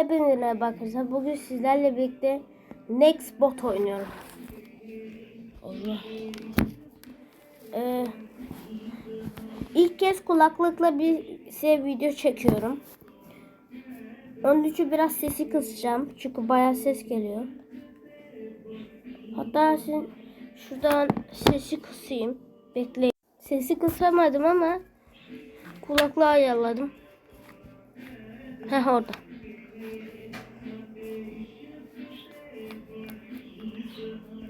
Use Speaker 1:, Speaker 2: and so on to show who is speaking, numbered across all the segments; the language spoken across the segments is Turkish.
Speaker 1: Hepinize arkadaşlar. Bugün sizlerle birlikte Next Bot oynuyorum. Allah. Ee, ilk kez kulaklıkla bir size video çekiyorum. Onun için biraz sesi kısacağım. Çünkü bayağı ses geliyor. Hatta şimdi şuradan sesi kısayım. Bekleyin. Sesi kısamadım ama kulaklığı ayarladım. Heh orada.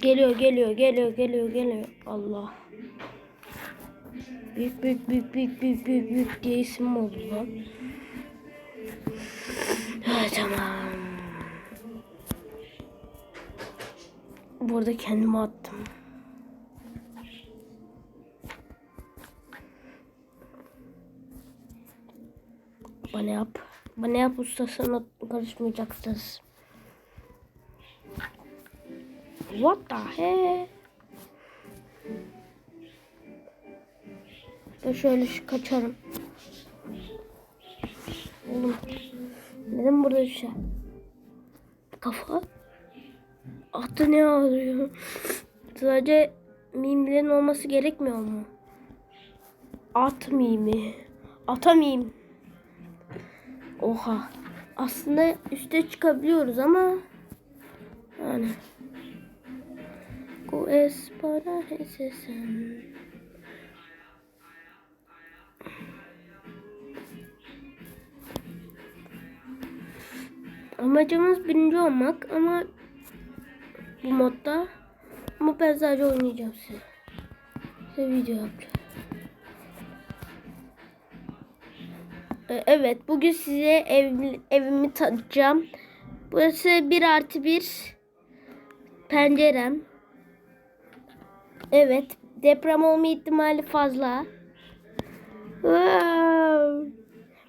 Speaker 1: Geliyor, geliyor, geliyor, geliyor, geliyor. Allah. Büyük büyük büyük büyük büyük büyük büyük diye isim oldu lan. Ha, tamam. Burada kendimi attım. Bana yap. Bana yap ustasına karışmayacaksınız. What the heck? Ben şöyle şu kaçarım. Oğlum. Neden burada bir şey? Kafa. Atı ne ağrıyor? Sadece mimlerin olması gerekmiyor mu? At mimi. Ata mim. Oha. Aslında üste çıkabiliyoruz ama yani Go es para esesen. Amacımız birinci olmak ama bu modda ama ben sadece oynayacağım size. Size video yapacağım. Ee, Evet bugün size ev, evimi tanıtacağım. Burası bir artı bir pencerem. Evet deprem olma ihtimali fazla.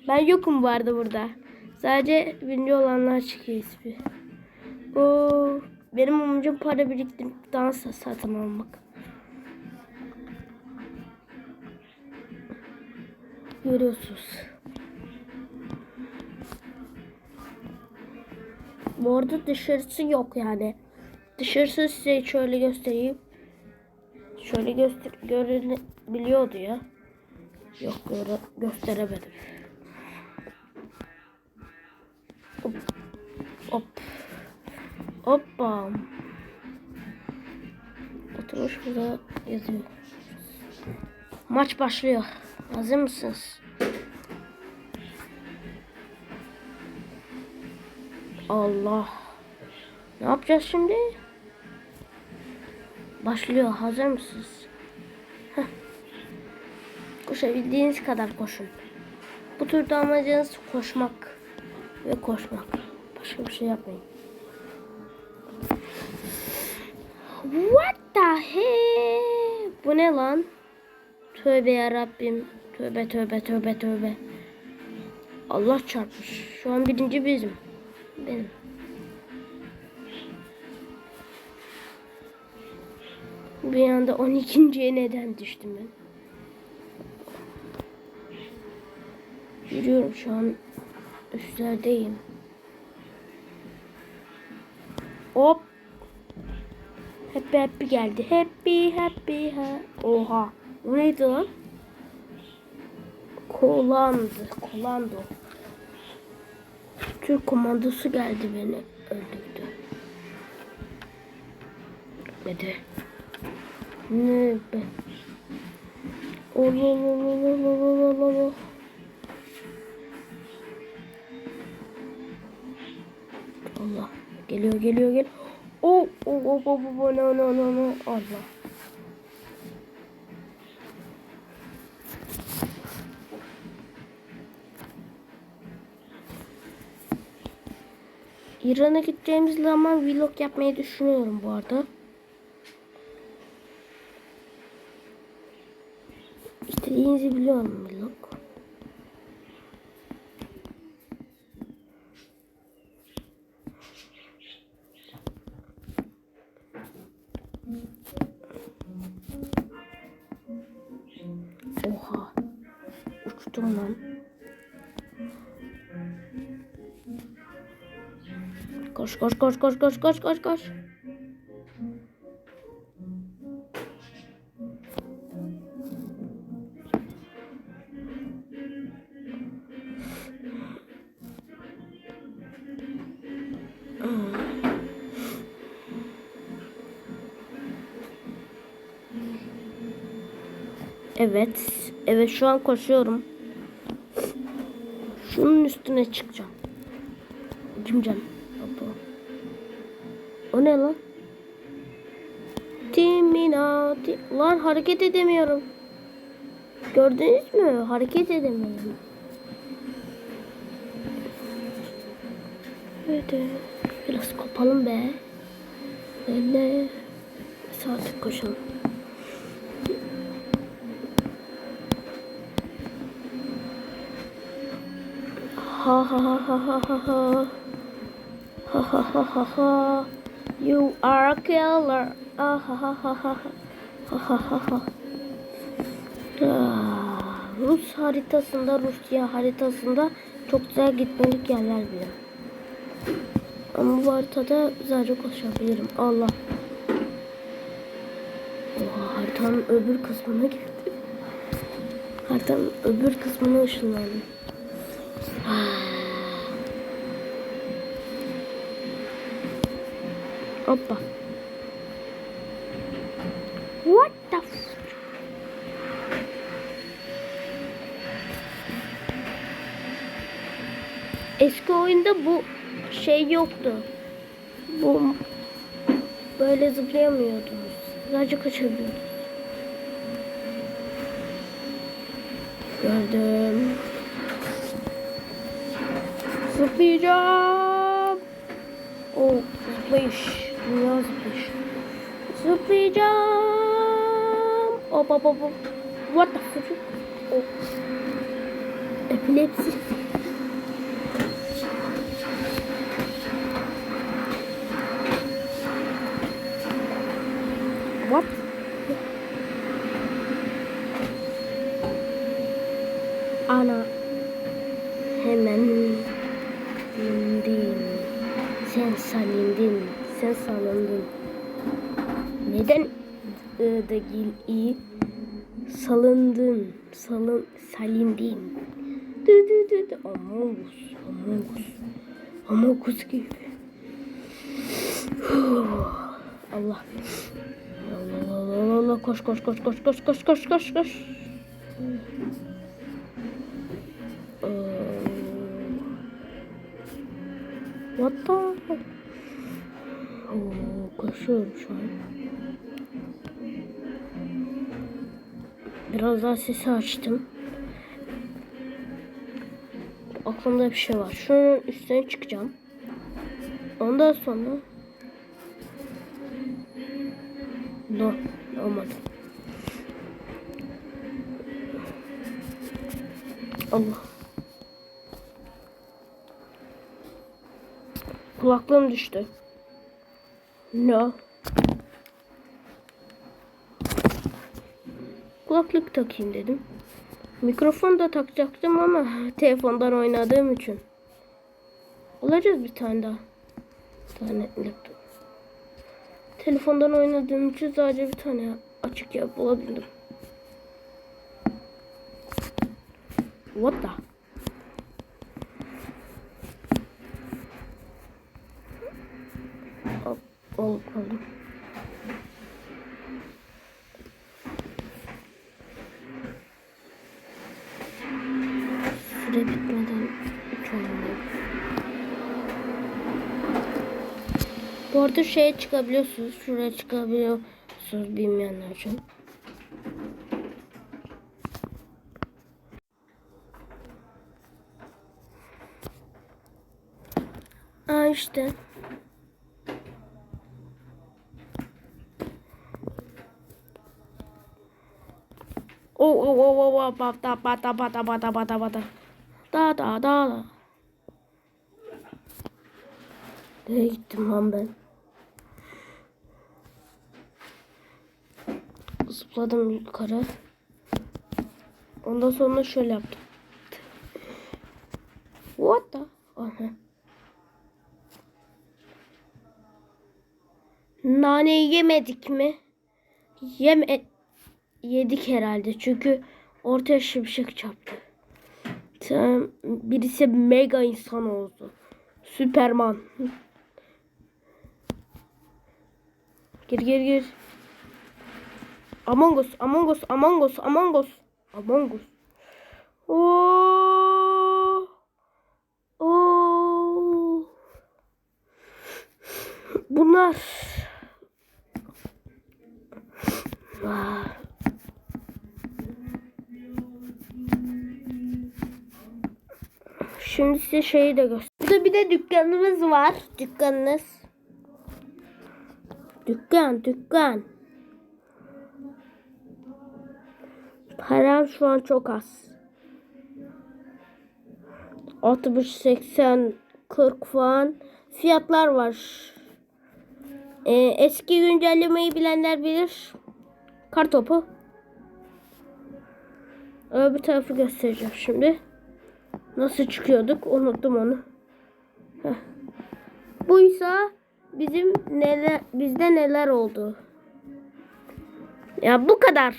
Speaker 1: Ben yokum arada burada. Sadece birinci olanlar çıkıyor ismi. Oo, benim amacım para biriktirip dans satın almak. Görüyorsunuz. Bu arada dışarısı yok yani. Dışarısı size şöyle göstereyim. Şöyle göster görebiliyordu ya. Yok göre gösteremedim. Hop. Hop. Hoppa. Oturmuş burada yazıyor. Maç başlıyor. Hazır mısınız? Allah. Ne yapacağız şimdi? Başlıyor. Hazır mısınız? Heh. Koşabildiğiniz kadar koşun. Bu turda amacınız koşmak ve koşmak. Başka bir şey yapmayın. What the heck? Bu ne lan? Tövbe yarabbim. Tövbe tövbe tövbe tövbe. Allah çarpmış. Şu an birinci bizim. Benim. Bir anda 12.ye neden düştüm ben? Yürüyorum şu an üstlerdeyim. Hop. Happy happy geldi. Happy happy ha. Oha. O neydi lan? Kolandı. Kolando. Türk komandosu geldi beni öldürdü. Ne de? Ne be? Allah Allah Allah Allah Allah Allah. Allah. Geliyor geliyor geliyor. Oh oh oh oh oh no no no no. Allah. İran'a gideceğimiz zaman vlog yapmayı düşünüyorum bu arada. İstediğinizi biliyorum vlog. Oha. Uçtum lan. Koş koş koş koş koş koş koş koş. Evet. Evet şu an koşuyorum. Şunun üstüne çıkacağım. Cimcem. O ne lan? Timinati. Lan hareket edemiyorum. Gördünüz mü? Hareket edemiyorum. Evet. Biraz kopalım be. Öyle. Saat koşalım. Ha ha ha ha ha ha ha. Ha ha ha ha. You are a killer. Ah ha ha ha ha ha. Ha ha ha. Ah, Rus haritasında, Rusya haritasında çok güzel gitmelik yerler bile. Ama bu haritada sadece koşabilirim. Allah. Oha haritanın öbür kısmına girdi. Haritanın öbür kısmına ışınlandım. Hoppa. What the f- Eski oyunda bu şey yoktu. Bu böyle zıplayamıyordunuz. Sadece kaçabiliyordunuz. Gördüm. Zıplayacağım. O zıplayış. Zıplayış. Zıplayacağım. Hop hop. hop. What the fuck? Oh. Epilepsi. What? Ana. Hemen indin. Sen salindin. Sen salındın. Neden ı da gil i? Salındın. Salın, salindin. Dü dü dü dü. Among Us. Among gibi. Allah Allah Allah Allah koş koş koş koş koş koş koş koş koş. Ee, What the? Oo, koşuyorum şu an. Biraz daha sesi açtım. Aklımda bir şey var. Şunun üstüne çıkacağım. Ondan sonra No, olmadı. Allah. Kulaklığım düştü. No. Kulaklık takayım dedim. Mikrofon da takacaktım ama telefondan oynadığım için. Olacağız bir tane daha. Tane laptop. Telefondan oynadığım için sadece bir tane açık yap bulabildim. What the? Hop, olup kaldım. Süre bitmeden olmalı. Bu arada şeye çıkabiliyorsunuz. Şuraya çıkabiliyorsunuz bilmeyenler için. Aa işte. Oh oh oh oh oh bata bata bata bata bata bata. Da da da da. Nereye gittim lan ben? Zıpladım yukarı. Ondan sonra şöyle yaptım. What the? Aha. Naneyi yemedik mi? Yeme yedik herhalde. Çünkü ortaya şimşek çarptı. Tamam. Birisi mega insan oldu. Süperman. Gir gir gir. Among Us, Among Us, Among Us, Among Us. Among Us. Oo. Oo. Bunlar. Şimdi size şeyi de göster. Burada bir de dükkanımız var. Dükkanınız. Dükkan, dükkan. Param şu an çok az. 60, 80, 40 falan fiyatlar var. Ee, eski güncellemeyi bilenler bilir. Kartopu. Öbür tarafı göstereceğim şimdi. Nasıl çıkıyorduk? Unuttum onu. Heh. Buysa bizim neler bizde neler oldu. Ya bu kadar.